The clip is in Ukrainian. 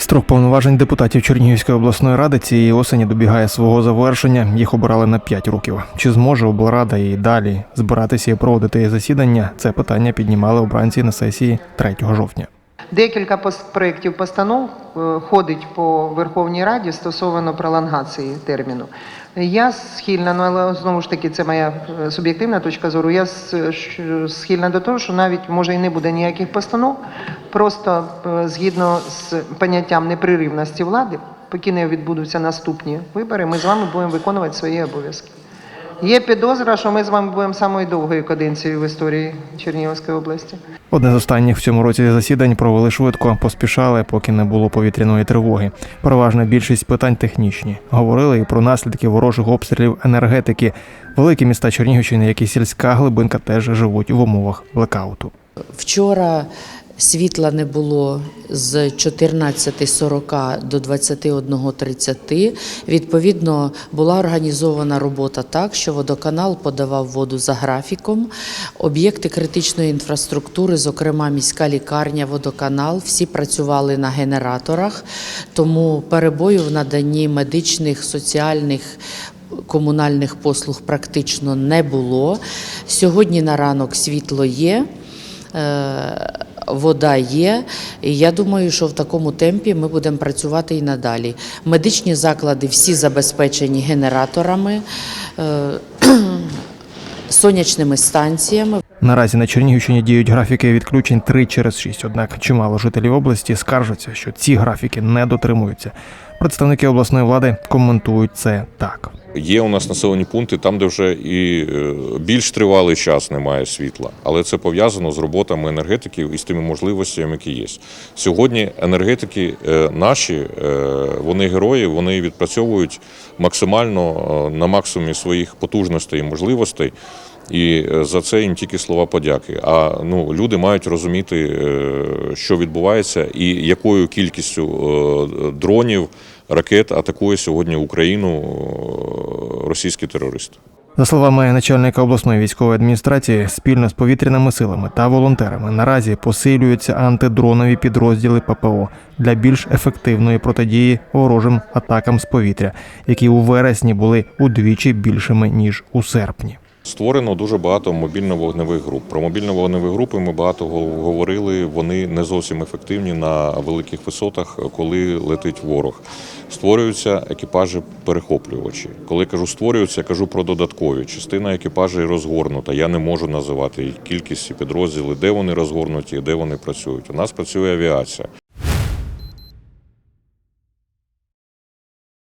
Строк повноважень депутатів Чернігівської обласної ради цієї осені добігає свого завершення. Їх обирали на 5 років. Чи зможе облрада і далі збиратися і проводити засідання? Це питання піднімали обранці на сесії 3 жовтня. Декілька проєктів постанов ходить по Верховній Раді стосовно пролонгації терміну. Я схильна, ну але знову ж таки це моя е, суб'єктивна точка зору. Я схильна до того, що навіть може і не буде ніяких постанов. Просто е, згідно з поняттям непреривності влади, поки не відбудуться наступні вибори, ми з вами будемо виконувати свої обов'язки. Є підозра, що ми з вами будемо самою довгою каденцією в історії Чернігівської області. Одне з останніх в цьому році засідань провели швидко, поспішали, поки не було повітряної тривоги. Переважна більшість питань технічні. Говорили і про наслідки ворожих обстрілів енергетики. Великі міста Чернігівщини, як і сільська глибинка, теж живуть в умовах блекауту. Вчора світла не було з 14.40 до 21.30. Відповідно, була організована робота так, що водоканал подавав воду за графіком. Об'єкти критичної інфраструктури, зокрема міська лікарня, водоканал, всі працювали на генераторах, тому перебою в наданні медичних, соціальних комунальних послуг практично не було. Сьогодні на ранок світло є. Вода є, і я думаю, що в такому темпі ми будемо працювати і надалі. Медичні заклади всі забезпечені генераторами, е, сонячними станціями. Наразі на Чернігівщині діють графіки відключень 3 через 6, однак чимало жителів області скаржаться, що ці графіки не дотримуються. Представники обласної влади коментують це так. Є у нас населені пункти там, де вже і е, більш тривалий час немає світла, але це пов'язано з роботами енергетиків і з тими можливостями, які є. Сьогодні енергетики е, наші, е, вони герої, вони відпрацьовують максимально на максимумі своїх потужностей і можливостей. І за це їм тільки слова подяки. А ну люди мають розуміти, що відбувається, і якою кількістю дронів, ракет атакує сьогодні Україну російські терористи. За словами начальника обласної військової адміністрації, спільно з повітряними силами та волонтерами наразі посилюються антидронові підрозділи ППО для більш ефективної протидії ворожим атакам з повітря, які у вересні були удвічі більшими ніж у серпні. Створено дуже багато мобільно-вогневих груп. Про мобільно-вогневі групи ми багато говорили. Вони не зовсім ефективні на великих висотах, коли летить ворог. Створюються екіпажі перехоплювачі. Коли кажу створюються, я кажу про додаткові. Частина екіпажів розгорнута. Я не можу називати кількість і підрозділи, де вони розгорнуті, де вони працюють. У нас працює авіація.